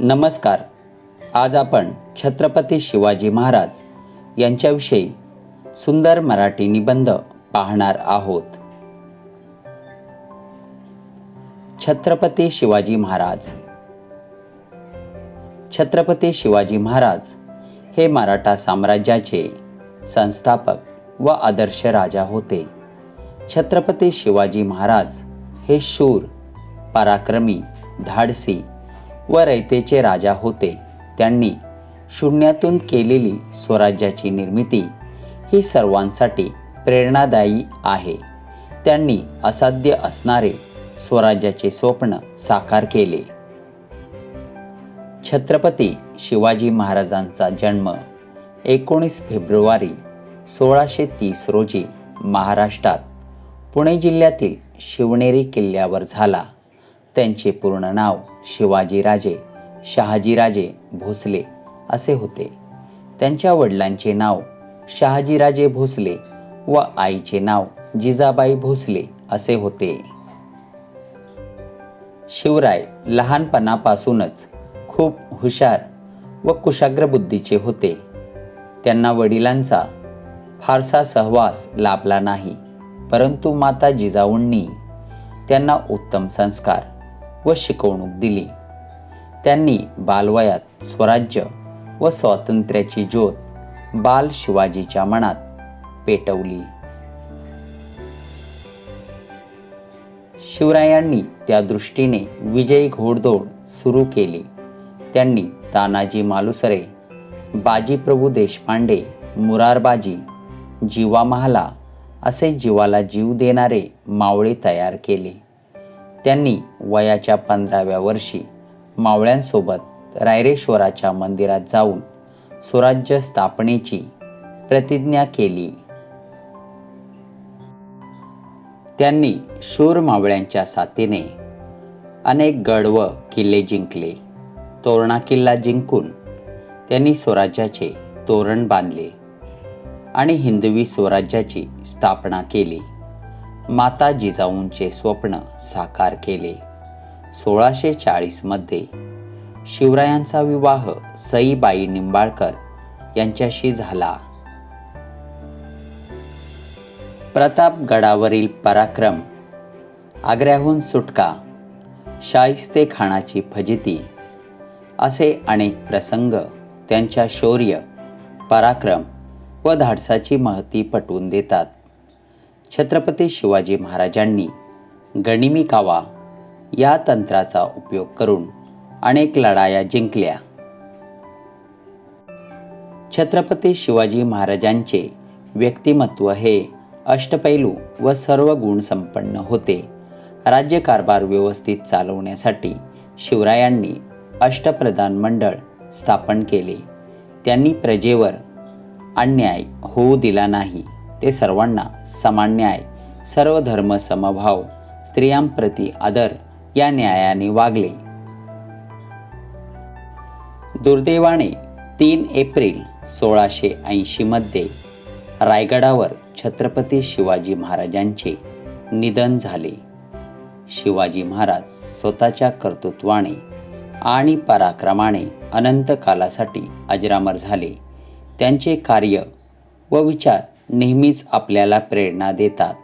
नमस्कार. आज आपण छत्रपती शिवाजी महाराज यांच्याविषयी सुंदर मराठी निबंध पाहणार आहोत. छत्रपती शिवाजी महाराज. छत्रपती शिवाजी महाराज हे मराठा साम्राज्याचे संस्थापक व आदर्श राजा होते. छत्रपती शिवाजी महाराज हे शूर पराक्रमी धाडसी व रयतेचे राजा होते. त्यांनी शून्यातून केलेली स्वराज्याची निर्मिती ही सर्वांसाठी प्रेरणादायी आहे. त्यांनी असाध्य असणारे स्वराज्याचे स्वप्न साकार केले. छत्रपती शिवाजी महाराजांचा जन्म एकोणीस फेब्रुवारी सोळाशे तीस रोजी महाराष्ट्रात पुणे जिल्ह्यातील शिवनेरी किल्ल्यावर झाला. त्यांचे पूर्ण नाव शिवाजीराजे शहाजीराजे भोसले असे होते. त्यांच्या वडिलांचे नाव शहाजीराजे भोसले व आईचे नाव जिजाबाई भोसले असे होते. शिवराय लहानपणापासूनच खूप हुशार व कुशाग्र बुद्धीचे होते. त्यांना वडिलांचा फारसा सहवास लाभला नाही परंतु माता जिजाऊंनी त्यांना उत्तम संस्कार व शिकवणूक दिली. त्यांनी बालवयात स्वराज्य व स्वातंत्र्याची ज्योत बाल शिवाजीच्या मनात पेटवली. शिवरायांनी त्या दृष्टीने विजयी घोडदौड सुरू केली. त्यांनी तानाजी मालुसरे बाजीप्रभू देशपांडे मुरारबाजी जीवा महाला असे जीवाला जीव देणारे मावळे तयार केले. त्यांनी वयाच्या पंधराव्या वर्षी मावळ्यांसोबत रायरेश्वराच्या मंदिरात जाऊन स्वराज्य स्थापनेची प्रतिज्ञा केली. त्यांनी शूर मावळ्यांच्या साथीने अनेक गड व किल्ले जिंकले. तोरणा किल्ला जिंकून त्यांनी स्वराज्याचे तोरण बांधले आणि हिंदवी स्वराज्याची स्थापना केली. माता जिजाऊंचे स्वप्न साकार केले. सोळाशे चाळीसमध्ये शिवरायांचा विवाह सईबाई निंबाळकर यांच्याशी झाला. प्रतापगडावरील पराक्रम आग्र्याहून सुटका शाहिस्ते खानाची फजिती असे अनेक प्रसंग त्यांच्या शौर्य पराक्रम व धाडसाची महती पटवून देतात. छत्रपती शिवाजी महाराजांनी गणिमी कावा या तंत्राचा उपयोग करून अनेक लढाया जिंकल्या. छत्रपती शिवाजी महाराजांचे व्यक्तिमत्व हे अष्टपैलू व सर्व गुण संपन्न होते. राज्यकारभार व्यवस्थित चालवण्यासाठी शिवरायांनी अष्टप्रधान मंडळ स्थापन केले. त्यांनी प्रजेवर अन्याय होऊ दिला नाही. ते सर्वांना समान न्याय सर्व धर्म समभाव स्त्रियांप्रती आदर या न्यायाने वागले. दुर्दैवाने तीन एप्रिल सोळाशे ऐंशीमध्ये रायगडावर छत्रपती शिवाजी महाराजांचे निधन झाले. शिवाजी महाराज स्वतःच्या कर्तृत्वाने आणि पराक्रमाने अनंत कालासाठी अजरामर झाले. त्यांचे कार्य व विचार नेहमीच आपल्याला प्रेरणा देतात.